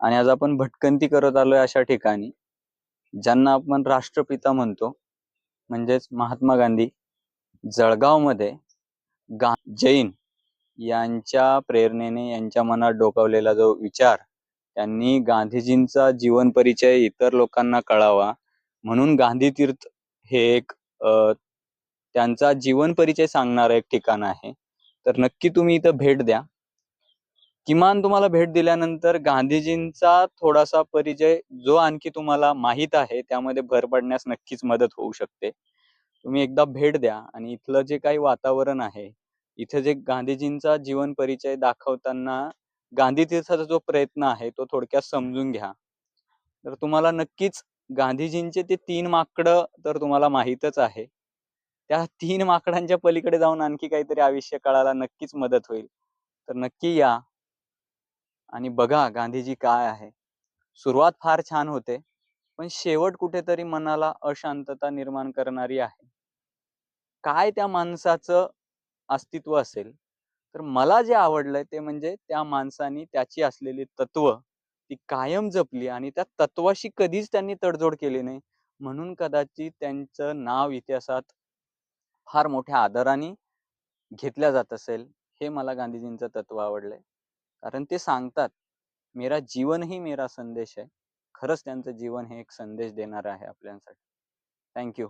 आणि आज आपण भटकंती करत आलोय अशा ठिकाणी ज्यांना आपण राष्ट्रपिता म्हणतो. म्हणजेच महात्मा गांधी जळगावमध्ये गा जैन यांच्या प्रेरणेने यांच्या मनात डोकावलेला जो विचार त्यांनी गांधीजींचा जीवन परिचय इतर लोकांना कळावा. म्हणून गांधी तीर्थ हे एक त्यांचा जीवन परिचय सांगणारं एक ठिकाण आहे. तर नक्की तुम्ही इथं भेट द्या. किमान तुम्हाला भेट दिल्यानंतर गांधीजींचा थोडासा परिचय जो आणखी तुम्हाला माहीत आहे त्यामध्ये भर पडण्यास नक्कीच मदत होऊ शकते. तुम्ही एकदा भेट द्या आणि इथलं जे काही वातावरण आहे इथे जे गांधीजींचा जीवन परिचय दाखवताना गांधी तीर्थाचा जो प्रयत्न आहे तो थोडक्यात समजून घ्या. तर तुम्हाला नक्कीच गांधीजींचे ते तीन माकडं तर तुम्हाला माहीतच आहे. त्या तीन माकडांच्या पलीकडे जाऊन आणखी काहीतरी आयुष्य कळायला नक्कीच मदत होईल. तर नक्की या. आणि बघा गांधीजी काय आहे. सुरुवात फार छान होते पण शेवट कुठेतरी मनाला अशांतता निर्माण करणारी आहे. काय त्या माणसाचं अस्तित्व असेल तर मला जे आवडलंय ते म्हणजे त्या माणसानी त्याची असलेली तत्व ती कायम जपली आणि त्या तत्वाशी कधीच त्यांनी तडजोड केली नाही. म्हणून कदाचित त्यांचं नाव इतिहासात फार मोठ्या आदराने घेतल्या जात असेल हे मला गांधीजींचं तत्व आवडलंय. कारण ते सांगतात मेरा जीवन ही मेरा संदेश आहे खरंच त्यांचं जीवन हे एक संदेश देणार आहे आपल्यासाठी. थँक्यू